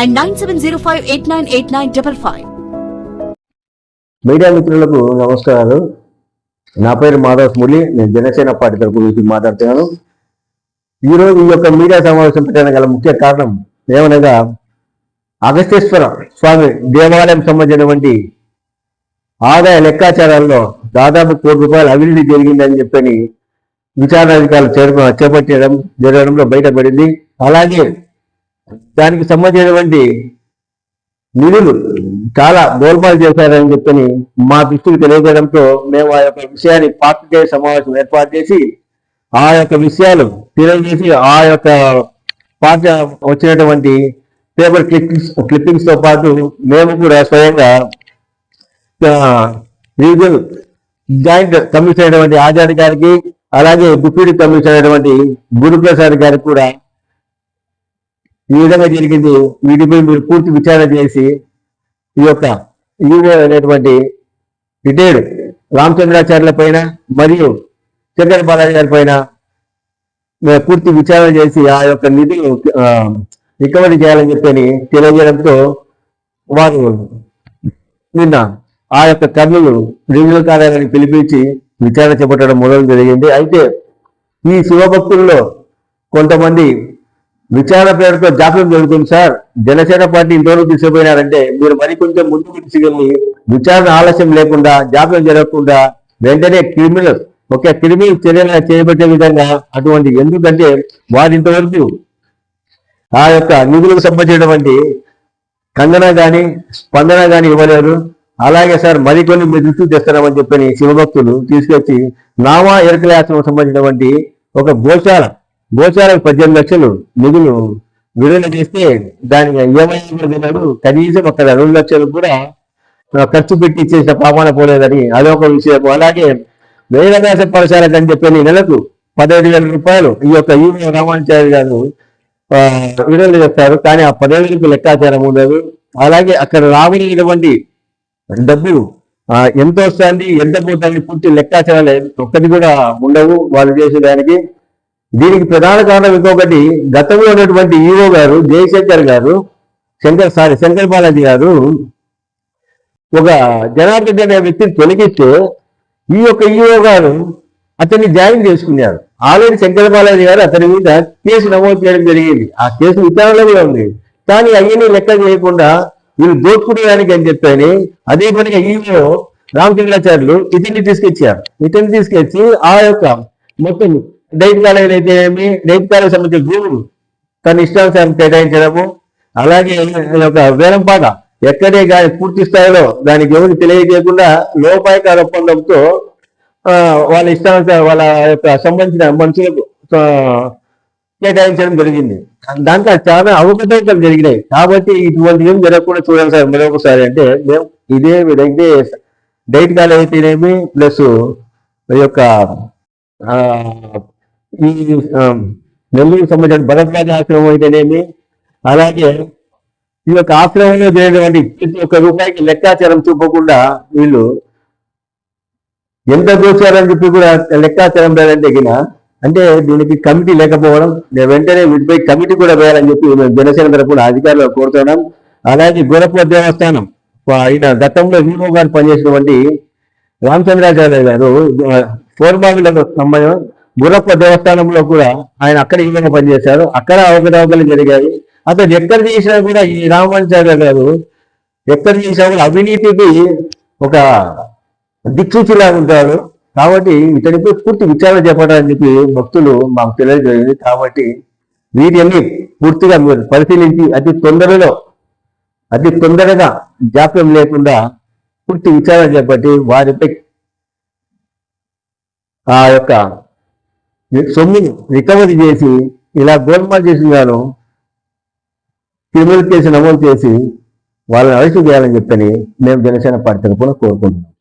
and nine seven zero five eight nine eight nine double five media మిత్రులకు నమస్కారాలు. నా పేరు మాధవ్ మురళి. నేను జనసేన పార్టీ తరపు నుంచి మాట్లాడుతున్నాను. ఈరోజు ఈ యొక్క మీడియా సమావేశం పెట్టడానికి గల ముఖ్య కారణం ఏమనగా అగస్తేశ్వర స్వామి దేవాలయం సంబంధించినటువంటి ఆదాయ లెక్కాచారాల్లో దాదాపు కోటి రూపాయల అవినీతి జరిగిందని చెప్పని విచారణ అధికారులు చేపట్టడం జరగడంలో బయటపడింది. అలాగే దానికి సంబంధించినటువంటి నిధులు చాలా గోల్మాల్ చేశారని చెప్పని మా దృష్టికి తెలియజేయడంతో మేము ఆ యొక్క విషయాన్ని పార్టీ సమావేశం ఏర్పాటు చేసి ఆ యొక్క విషయాలు తెలియజేసి ఆ యొక్క పార్టీ వచ్చినటువంటి పేపర్ క్లిప్పింగ్స్ క్లిప్పింగ్స్తో పాటు మేము కూడా స్వయంగా రీజనల్ జాయింట్ కమిషనర్ అయినటువంటి ఆచార్య గారికి అలాగే డిప్యూటీ కమిషనర్ అయినటువంటి గురుప్రసాద్ గారికి కూడా ఈ విధంగా జరిగింది వీటిపై మీరు పూర్తి విచారణ చేసి ఈ యొక్క ఈవో అనేటువంటి రిటైర్డ్ రామచంద్రాచార్యుల పైన మరియు చంద్ర బాలాజీ గారి పైన పూర్తి విచారణ చేసి ఆ యొక్క నిధులు రికవరీ చేయాలని చెప్పని తెలియజేయడంతో వారు నిన్న ఆ యొక్క కర్నూలు రెవెన్యూ కార్యాలయాన్ని పిలిపించి విచారణ చేపట్టడం మొదలు జరిగింది. అయితే ఈ శివభక్తుల్లో కొంతమంది విచారణ పేరుతో జాప్యం జరుగుతుంది సార్. జనసేన పార్టీ ఇంతవరకు తీసుకుపోయినారంటే మీరు మరి కొంచెం ముందుకు తీసుకెళ్ళి విచారణ ఆలస్యం లేకుండా జాప్యం జరగకుండా వెంటనే క్రిమినల్ ఒక క్రిమినల్ చర్యలు చేపట్టే విధంగా అటువంటి ఎందుకంటే వారి ఇంతవరకు ఆ యొక్క నిధులకు సంబంధించినటువంటి కందన గాని స్పందన గాని ఇవ్వలేరు. అలాగే సార్ మరికొన్ని మీరు దృష్టి తెస్తున్నామని చెప్పని శివభక్తులు తీసుకొచ్చి నామా ఎరకలాశ్రమం సంబంధించినటువంటి ఒక గోశాల గోశాలకు పద్దెనిమిది లక్షలు నిధులు విడుదల చేస్తే దానికి ఏమైనాడు కనీసం ఒక రెండు లక్షలు కూడా ఖర్చు పెట్టి ఇచ్చేసిన పాపాన పోలేదని అదొక విషయం అలాగే వేదవ్యాస పాఠశాలకు అని చెప్పని నెలకు పదహేడు వేల రూపాయలు ఈ యొక్క ఈవో రామాచార్య గారు విడుదల చేస్తారు. కానీ ఆ పదహైదులకు లెక్కాచారం ఉండదు. అలాగే అక్కడ రాబడినటువంటి డబ్బులు ఎంత వస్తుంది ఎంత పోతుంది పూర్తి లెక్కాచారాలు ఒక్కటి కూడా ఉండవు. వాళ్ళు చేసేదానికి దీనికి ప్రధాన కారణం ఇంకొకటి గతంలో ఉన్నటువంటి ఈఓ గారు జయశంకర్ గారు శంకర్ సారీ శంకర్ బాలాజీ గారు ఒక జనార్దన్ అనే వ్యక్తిని తొలగిస్తే ఈ యొక్క ఈఓ గారు అతన్ని జాయిన్ చేసుకున్నారు. ఆల్రెడీ శంకర్ బాలాజీ గారు అతని మీద కేసు నమోదు చేయడం జరిగింది. ఆ కేసు విచారణలో ఉంది. కానీ అవన్నీ లెక్క చేయకుండా వీళ్ళు దోచుకునేదానికి అని చెప్పని అదే పనిగా ఈఓ రామచంద్రాచార్యులు ఇతన్ని తీసుకొచ్చారు. ఇతన్ని తీసుకొచ్చి ఆ యొక్క మొత్తం డైట్ కాలేజీలు అయితే ఏమి? డైట్ కాలేజ్ సంబంధించిన భూములు తన ఇష్టానుసారం కేటాయించడము. అలాగే ఒక యొక్క వేలంపాట ఎక్కడే కానీ పూర్తి స్థాయిలో దానికి ఎవరికి తెలియజేయకుండా లోపాయకాల ఒప్పందంతో వాళ్ళ ఇష్టానుసారం వాళ్ళ యొక్క సంబంధించిన మనుషులకు కేటాయించడం జరిగింది. దాంట్లో చాలా అవకతవకలు జరిగినాయి. కాబట్టి ఇటువంటి ఏం జరగకుండా చూడాలి సార్ మరొకసారి అంటే మేము ఇదే విధంగా డైట్ కాలేజ్ అయితేనేమి ప్లస్ ఈ యొక్క ఈ నెల్లూరు సంబంధించిన భరద్వాజ ఆశ్రమం అయితేనేమి? అలాగే ఈ యొక్క ఆశ్రమంలో జరిగినటువంటి ప్రతి ఒక్క రూపాయికి లెక్కాచారం చూపకుండా వీళ్ళు ఎంత దోచారని చెప్పి కూడా లెక్కాచారం లేదని తగిన అంటే దీనికి కమిటీ లేకపోవడం నేను వెంటనే వీటిపై కమిటీ కూడా వేయాలని చెప్పి మేము జనసేన తరపున అధికారులు కోరుతున్నాం. అలాగే గోరఖ దేవస్థానం ఆయన గతంలో వీరో గారు పనిచేసినటువంటి రామచంద్రాచార్య గారు ఫోర్మాగులకు సంబంధం గురప్ప దేవస్థానంలో కూడా ఆయన అక్కడ ఈ విధంగా పనిచేశారు. అక్కడ అవకతవకలు జరిగాయి. అతను ఎక్కడ చేసినా కూడా ఈ రామాచార్య గారు ఎక్కడ చేసినా కూడా అవినీతికి ఒక దిక్సూచిలా ఉంటాడు కాబట్టి ఇతడిపై పూర్తి విచారణ చేపట్టాలని చెప్పి భక్తులు మాకు తెలియజేయండి కాబట్టి వీటిని పూర్తిగా మీరు పరిశీలించి అతి తొందరలో అతి తొందరగా జాప్యం లేకుండా పూర్తి విచారణ చేపట్టి వారిపై ఆ యొక్క సొమ్ముని రికవరీ చేసి ఇలా గోల్మాల్ చేసిన గాను క్రిమినల్ కేసు నమోదు చేసి వాళ్ళని అరెస్ట్ చేయాలని చెప్పని మేము జనసేన పార్టీ తరఫున కోరుకుంటున్నాం.